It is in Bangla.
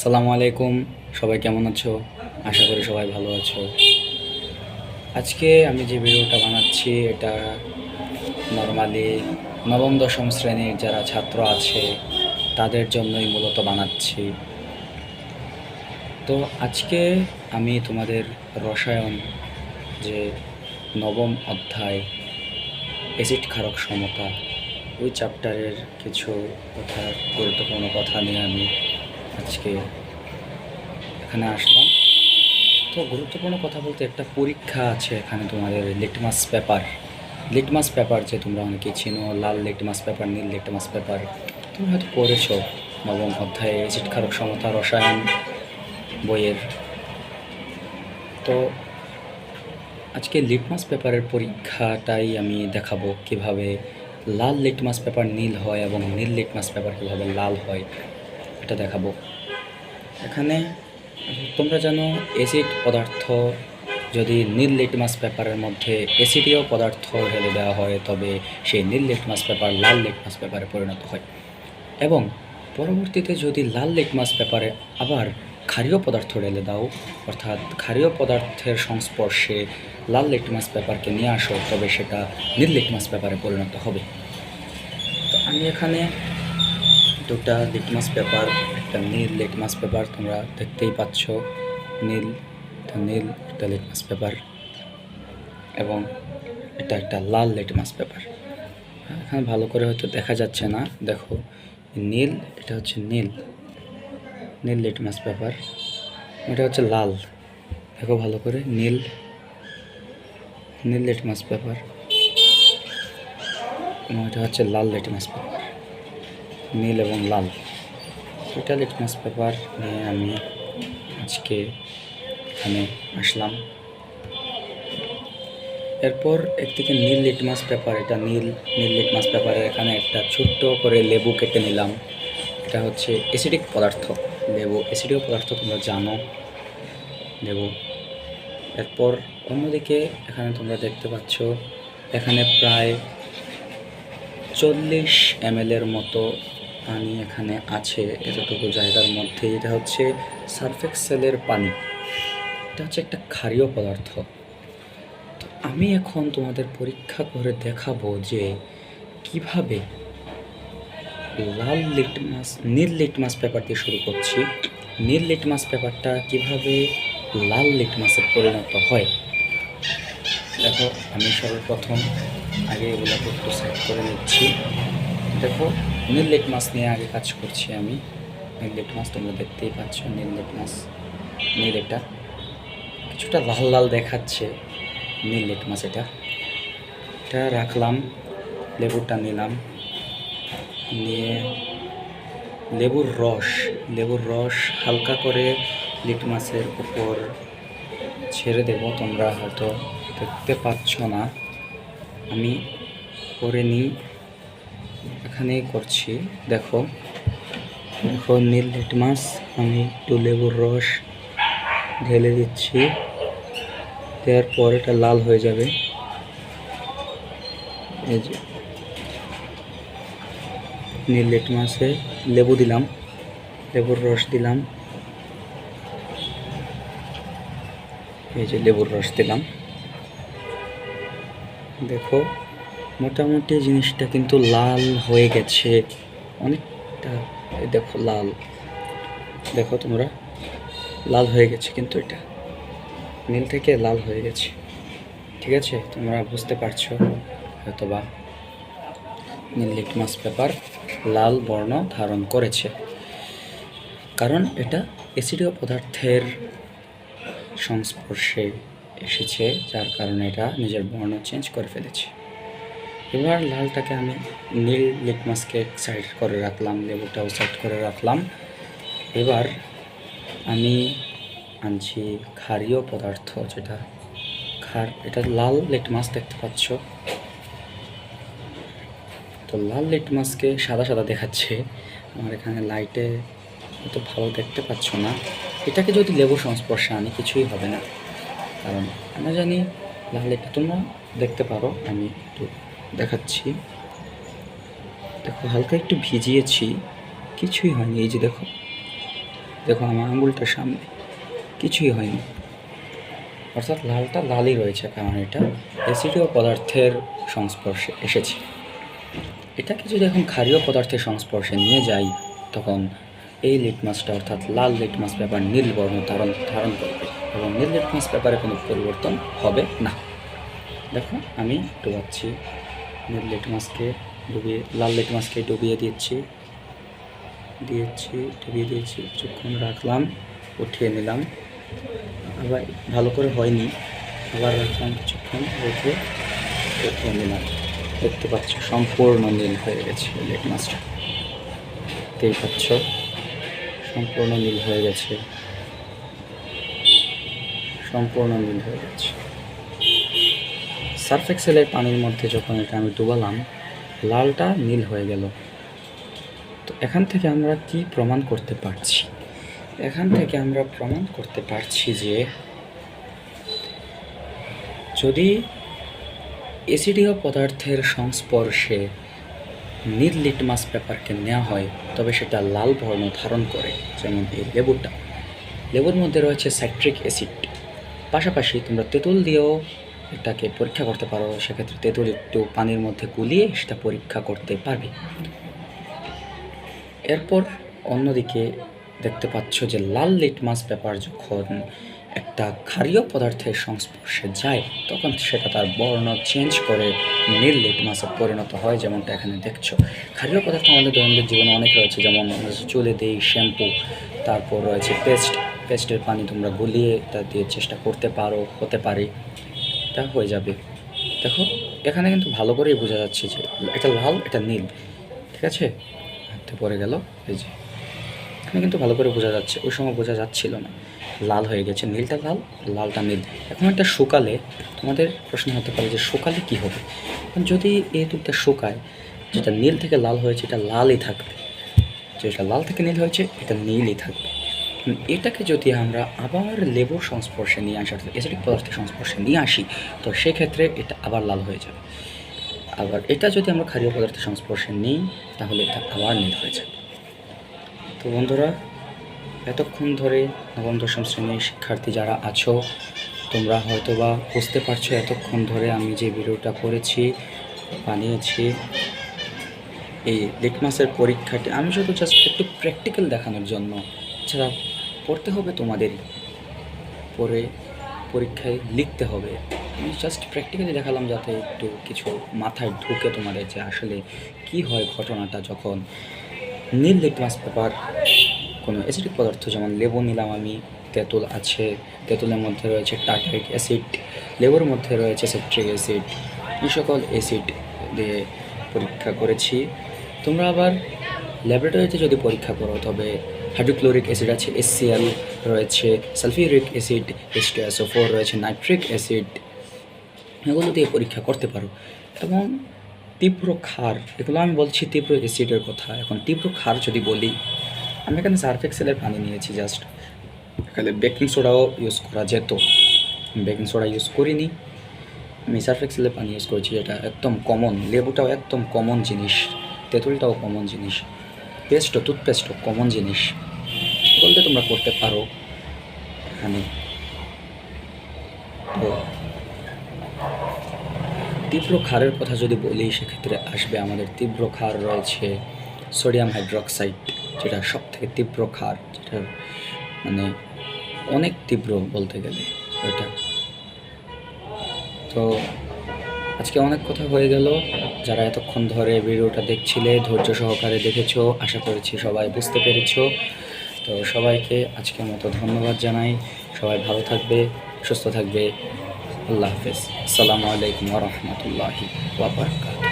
আসসালামু আলাইকুম। সবাই কেমন আছো? আশা করি সবাই ভালো আছো। আজকে আমি যে ভিডিওটা বানাচ্ছি, এটা নর্মালি নবম, দশম শ্রেণির যারা ছাত্র আছে, তাদের জন্যই মূলত বানাচ্ছি। তো আজকে আমি তোমাদের রসায়ন যে নবম অধ্যায় অ্যাসিড ক্ষারক সমতা, ওই চ্যাপ্টারের কিছু কথা, গুরুত্বপূর্ণ কথা নিয়ে আমি আজকে এখানে আসলাম। তো গুরুত্বপূর্ণ কথা বলতে একটা পরীক্ষা আছে এখানে তোমাদের লিটমাস পেপার লিটমাস পেপার যে তোমরা অনেকে চিনো, লাল লিটমাস পেপার নীল লিটমাস পেপার তুমি হয়তো পড়েছো নবম অধ্যায়ে ক্ষারক সমতা রসায়ন বইয়ের। তো আজকে লিটমাস পেপারের পরীক্ষাটাই আমি দেখাবো কীভাবে লাল লিটমাস পেপার নীল হয় এবং নীল লিটমাস পেপার কীভাবে লাল হয়, এটা দেখাবো। এখানে তোমরা জানো অ্যাসিড পদার্থ যদি নীল লিটমাস পেপারের মধ্যে অ্যাসিডীয় পদার্থ ঢেলে দেওয়া হয়, তবে সেই নীল লিটমাস পেপার লাল লিটমাস পেপারে পরিণত হয়। এবং পরবর্তীতে যদি লাল লিটমাস পেপারে আবার ক্ষারীয় পদার্থ ঢেলে দাও, অর্থাৎ ক্ষারীয় পদার্থের সংস্পর্শে লাল লিটমাস পেপারকে নিয়ে আসো, তবে সেটা নীল লিটমাস পেপারে পরিণত হবে। তো আমি এখানে দুটা লিটমাস পেপার একটা নীল লিটমাস পেপার তোমরা দেখতেই পাচ্ছ। নীল, একটা নীল, একটা লিটমাস পেপার এবং এটা একটা লাল লিটমাস পেপার এখানে ভালো করে হয়তো দেখা যাচ্ছে না। দেখো নীল, এটা হচ্ছে নীল। নীল লিটমাস পেপার এটা হচ্ছে লাল। দেখো ভালো করে, নীল নীল লিটমাস পেপার এবং এটা হচ্ছে লাল লিটমাস পেপার নীল এবং লাল। দুটা লিটমাস পেপার নিয়ে আমি আজকে এখানে আসলাম। এরপর একদিকে নীল লিটমাস পেপার, এটা নীল নীল লিটমাস পেপারের এখানে একটা ছোট্ট করে লেবু কেটে নিলাম। এটা হচ্ছে অ্যাসিডিক পদার্থ। লেবু অ্যাসিডীয় পদার্থ তোমরা জানো। লেবু। এরপর অন্যদিকে এখানে তোমরা দেখতে পাচ্ছ, এখানে প্রায় চল্লিশ এম এর মতো পানি এখানে আছে, এতটুকু জায়গার মধ্যে। এটা হচ্ছে সারফেক্সেলের পানি। এটা হচ্ছে একটা ক্ষারীয় পদার্থ। তো আমি এখন তোমাদের পরীক্ষা করে দেখাবো যে কীভাবে লাল লিটমাস নীল লিটমাস পেপার দিয়ে শুরু করছি। নীল লিটমাস পেপারটা কীভাবে লাল লিটমাসে পরিণত হয়? দেখো, আমি সর্বপ্রথম আগে এগুলোকে একটু সাইড করে নিচ্ছি। দেখো, নীল মাছ নিয়ে আগে কাজ করছি আমি। নীল মাছ তোমরা দেখতেই পাচ্ছ, নীল মাছ। নীল এটা কিছুটা লাল লাল দেখাচ্ছে, নীল মাছ এটা। এটা রাখলাম, লেবুটা নিলাম। নিয়ে লেবুর রস লেবুর রস হালকা করে লিট মাছের উপর ছেড়ে দেব। তোমরা হয়তো দেখতে পাচ্ছ না। আমি করে নিই। এখানেই করছি। দেখো দেখো নীল লিটমাস আমি একটু লেবুর রস ঢেলে দিচ্ছি। দেওয়ার পর এটা লাল হয়ে যাবে। এই যে নীল লিটমাসে লেবু দিলাম, লেবুর রস দিলাম। এই যে লেবুর রস দিলাম। দেখো মোটামুটি জিনিসটা কিন্তু লাল হয়ে গেছে। অনেকটা দেখো লাল। দেখো তোমরা, লাল হয়ে গেছে কিন্তু এটা। নীল থেকে লাল হয়ে গেছে। ঠিক আছে? তোমরা বুঝতে পারছ হয়তোবা নীল লিটমাস পেপার লাল বর্ণ ধারণ করেছে। কারণ এটা অ্যাসিডীয় পদার্থের সংস্পর্শে এসেছে, যার কারণে এটা নিজের বর্ণ চেঞ্জ করে ফেলেছে। এবার লালটাকে আমি নীল লিটমাসকে সাইড করে রাখলাম, লেবুটাও সাইড করে রাখলাম। এবার আমি আনছি ক্ষারীয় পদার্থ, যেটা খার এটা লাল লিটমাস দেখতে পাচ্ছ। তো লাল লিটমাসকে সাদা সাদা দেখাচ্ছে। আমার এখানে লাইটে অত ভালো দেখতে পাচ্ছ না। এটাকে যদি লেবুর সংস্পর্শে আনি, কিছুই হবে না। কারণ, আমরা জানি লাল এটা তোমরা দেখতে পারো, আমি একটু দেখাচ্ছি। দেখো, হালকা একটু ভিজিয়েছি, কিছুই হয়নি। এই যে দেখো দেখো আমার আঙুলটার সামনে, কিছুই হয়নি। অর্থাৎ লালটা লালই রয়েছে কারণ এটা? অ্যাসিডীয় পদার্থের সংস্পর্শে এসেছে। এটাকে যদি এখন ক্ষারীয় পদার্থের সংস্পর্শে নিয়ে যাই, তখন এই লিটমাসটা অর্থাৎ লাল লিটমাস পেপার নীল বর্ণ ধারণ ধারণ করবে এবং নীল লিটমাস পেপারে কোনো পরিবর্তন হবে না। দেখো, আমি ডুবাচ্ছি নীল লিটমাসকে ডুবিয়ে, লাল লিটমাসকে ডুবিয়ে দিচ্ছি। দিয়েছি, ডুবিয়ে দিয়েছি, কিছুক্ষণ রাখলাম, উঠিয়ে নিলাম। আবার ভালো করে হয়নি, আবার রাখলাম কিছুক্ষণ, রেখে উঠিয়ে নিলাম। দেখতে পাচ্ছ, সম্পূর্ণ নীল হয়ে গেছে লেট মাছটা। দেখতেই পাচ্ছ, সম্পূর্ণ নীল হয়ে গেছে। সম্পূর্ণ নীল হয়ে গেছে। সার্ফ এক্সেলের পানির মধ্যে যখন এটা আমি ডুবালাম, লালটা নীল হয়ে গেল। তো এখান থেকে আমরা কি প্রমাণ করতে পারছি? এখান থেকে আমরা প্রমাণ করতে পারছি যে যদি এসিডীয় পদার্থের সংস্পর্শে নীল লিটমাস পেপারকে নেওয়া হয়, তবে সেটা লাল বর্ণ ধারণ করে, যেমন এই লেবুটা। লেবুর মধ্যে রয়েছে সাইট্রিক অ্যাসিড। পাশাপাশি তোমরা তেঁতুল দিয়েও এটাকে পরীক্ষা করতে পারো, সেক্ষেত্রে তেঁতুল একটু পানির মধ্যে গুলিয়ে সেটা পরীক্ষা করতে পারবে। এরপর অন্যদিকে দেখতে পাচ্ছ যে লাল লিটমাস পেপার যখন একটা ক্ষারীয় পদার্থের সংস্পর্শে যায়, তখন সেটা তার বর্ণ চেঞ্জ করে নীল লিটমাসে পরিণত হয়, যেমনটা এখানে দেখছ। ক্ষারীয় পদার্থ আমাদের দৈনন্দিন জীবনে অনেক রয়েছে, যেমন চুলে দিই শ্যাম্পু তারপর রয়েছে পেস্ট পেস্টের পানি তোমরা গুলিয়ে তা দিয়ে চেষ্টা করতে পারো, হতে পারে। তা হয়ে যাবে। দেখো, এখানে কিন্তু ভালো করেই বোঝা যাচ্ছে যে এটা লাল, এটা নীল, ঠিক আছে? হাতে পড়ে গেল, এই যে। এখানে কিন্তু ভালো করে বোঝা যাচ্ছে, ওই সময় বোঝা যাচ্ছিল না। লাল হয়ে গেছে, নীলটা লাল, লালটা নীল। এখন একটা শুকালে তোমাদের প্রশ্ন হতে পারে যে শুকালে কি হবে? যদি এই দুধটা শুকায়, যেটা নীল থেকে লাল হয়েছে, এটা লালই থাকবে। যেটা লাল থেকে নীল হয়েছে, এটা নীলই থাকবে। এটাকে যদি আমরা আবার লেবুর সংস্পর্শে নিয়ে আসি অর্থাৎ অ্যাসিডিক পদার্থের সংস্পর্শে নিয়ে আসি, তো সেক্ষেত্রে এটা আবার লাল হয়ে যাবে। আবার এটা যদি আমরা ক্ষারীয় পদার্থের সংস্পর্শে নিই, তাহলে এটা আবার নীল হয়ে যাবে। তো বন্ধুরা, এতক্ষণ ধরে নবম, দশম শ্রেণির শিক্ষার্থী যারা আছো, তোমরা হয়তো বা বুঝতে পারছ এতক্ষণ ধরে আমি যে ভিডিওটা করেছি, বানিয়েছি, এই লিটমাসের পরীক্ষাটি, আমি শুধু জাস্ট একটু প্র্যাকটিক্যাল দেখানোর জন্য এছাড়া পড়তে হবে তোমাদেরই পরে পরীক্ষায় লিখতে হবে। আমি জাস্ট প্র্যাকটিক্যালি দেখালাম যাতে একটু কিছু মাথায় ঢুকে তোমাদের যে আসলে কি হয় ঘটনাটা যখন নীল লিটমাস পেপার কোনো অ্যাসিডিক পদার্থ যেমন লেবু নিলাম আমি, তেঁতুল আছে, তেঁতুলের মধ্যে রয়েছে টার্টারিক অ্যাসিড লেবুর মধ্যে রয়েছে সেট্রিক অ্যাসিড এই সকল অ্যাসিড দিয়ে পরীক্ষা করেছি। তোমরা আবার ল্যাবরেটরিতে যদি পরীক্ষা করো, তবে হাইড্রোক্লোরিক অ্যাসিড আছে এসসিএল রয়েছে, সালফিউরিক অ্যাসিড ফোর রয়েছে, নাইট্রিক অ্যাসিড। এগুলো দিয়ে পরীক্ষা করতে পারো। এবং তীব্র ক্ষার, এগুলো আমি বলছি তীব্র অ্যাসিডের কথা। এখন তীব্র ক্ষার যদি বলি, আমি এখানে সার্ফ এক্সেলের পানি নিয়েছি জাস্ট এখানে বেকিং সোডাও ইউজ করা যেত। বেকিং সোডা ইউজ করিনি। আমি সার্ফ এক্সেলের পানি ইউজ করেছি, এটা একদম কমন লেবুটাও একদম কমন জিনিস, তেঁতুলটাও কমন জিনিস। পেস্টও টুথপেস্টও কমন জিনিস। বলতে তোমরা করতে পারো। এখানে। তো, তীব্র ক্ষারের কথা যদি বলি, সেক্ষেত্রে আসবে আমাদের তীব্র ক্ষার রয়েছে সোডিয়াম হাইড্রক্সাইড, যেটা সব থেকে তীব্র ক্ষার, যেটা মানে অনেক তীব্র বলতে গেলে ওইটা। তো আজকে অনেক কথা হয়ে গেল। যারা এতক্ষণ ধরে ভিডিওটা দেখছিলে, ধৈর্য সহকারে দেখেছ, আশা করেছি সবাই বুঝতে পেরেছ। তো সবাইকে আজকের মতো ধন্যবাদ জানাই। সবাই ভালো থাকবে, সুস্থ থাকবে। আল্লাহ হাফেজ। আসসালামু আলাইকুম রহমতুল্লাহি ওবরাকাতুহু